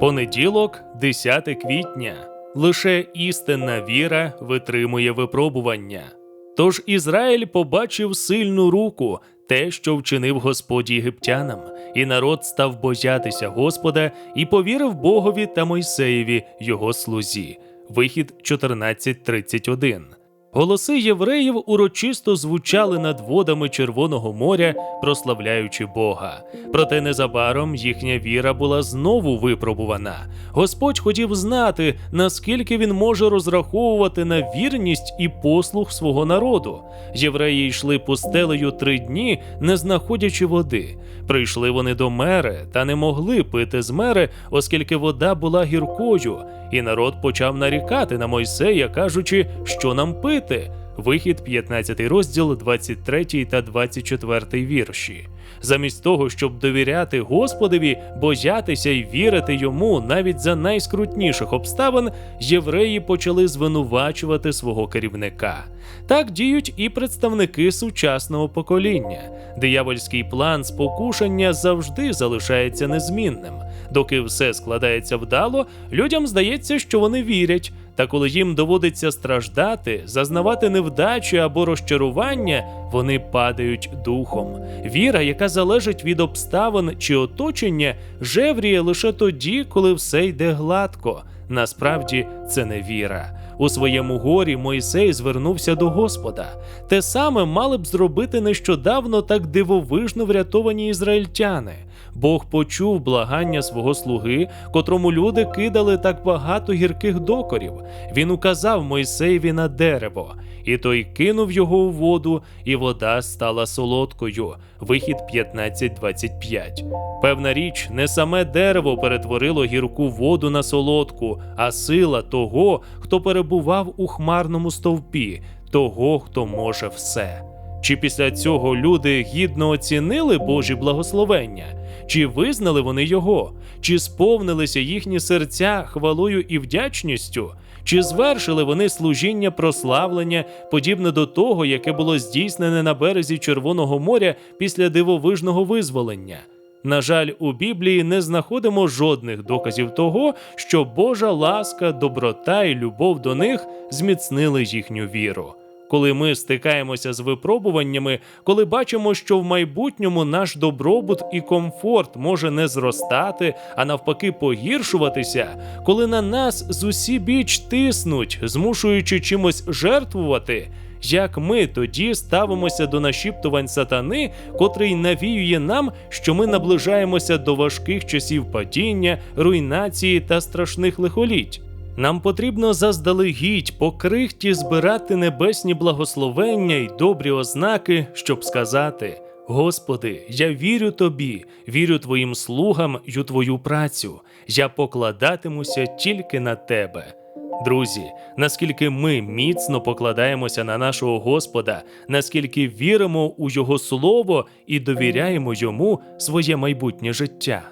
Понеділок, 10 квітня. Лише істинна віра витримує випробування. Тож Ізраїль побачив сильну руку, те, що вчинив Господь єгиптянам, і народ став боятися Господа і повірив Богові та Мойсеєві, його слузі. Вихід 14.31. Голоси євреїв урочисто звучали над водами Червоного моря, прославляючи Бога. Проте незабаром їхня віра була знову випробувана. Господь хотів знати, наскільки він може розраховувати на вірність і послух свого народу. Євреї йшли пустелею три дні, не знаходячи води. Прийшли вони до мери та не могли пити з мери, оскільки вода була гіркою. І народ почав нарікати на Мойсея, кажучи, що нам пити. Вихід 15 розділ, 23 та 24 вірші. Замість того, щоб довіряти Господові, боятися й вірити йому навіть за найскрутніших обставин, євреї почали звинувачувати свого керівника. Так діють і представники сучасного покоління. Диявольський план спокушення завжди залишається незмінним. Доки все складається вдало, людям здається, що вони вірять. Та коли їм доводиться страждати, зазнавати невдачі або розчарування, вони падають духом. Віра, яка залежить від обставин чи оточення, жевріє лише тоді, коли все йде гладко. Насправді це не віра. У своєму горі Мойсей звернувся до Господа. Те саме мали б зробити нещодавно так дивовижно врятовані ізраїльтяни. Бог почув благання свого слуги, котрому люди кидали так багато гірких докорів. Він указав Мойсеєві на дерево, і той кинув його у воду, і вода стала солодкою. Вихід 15.25. Певна річ, не саме дерево перетворило гірку воду на солодку, а сила того, хто перебував у хмарному стовпі, того, хто може все. Чи після цього люди гідно оцінили Божі благословення? Чи визнали вони його? Чи сповнилися їхні серця хвалою і вдячністю? Чи звершили вони служіння прославлення, подібне до того, яке було здійснене на березі Червоного моря після дивовижного визволення? На жаль, у Біблії не знаходимо жодних доказів того, що Божа ласка, доброта і любов до них зміцнили їхню віру. Коли ми стикаємося з випробуваннями, коли бачимо, що в майбутньому наш добробут і комфорт може не зростати, а навпаки погіршуватися, коли на нас з усі біч тиснуть, змушуючи чимось жертвувати. Як ми тоді ставимося до нашіптувань сатани, котрий навіює нам, що ми наближаємося до важких часів падіння, руйнації та страшних лихоліть? Нам потрібно заздалегідь по крихті збирати небесні благословення й добрі ознаки, щоб сказати: Господи, я вірю Тобі, вірю Твоїм слугам й у Твою працю. Я покладатимуся тільки на Тебе. Друзі, наскільки ми міцно покладаємося на нашого Господа, наскільки віримо у Його Слово і довіряємо йому своє майбутнє життя.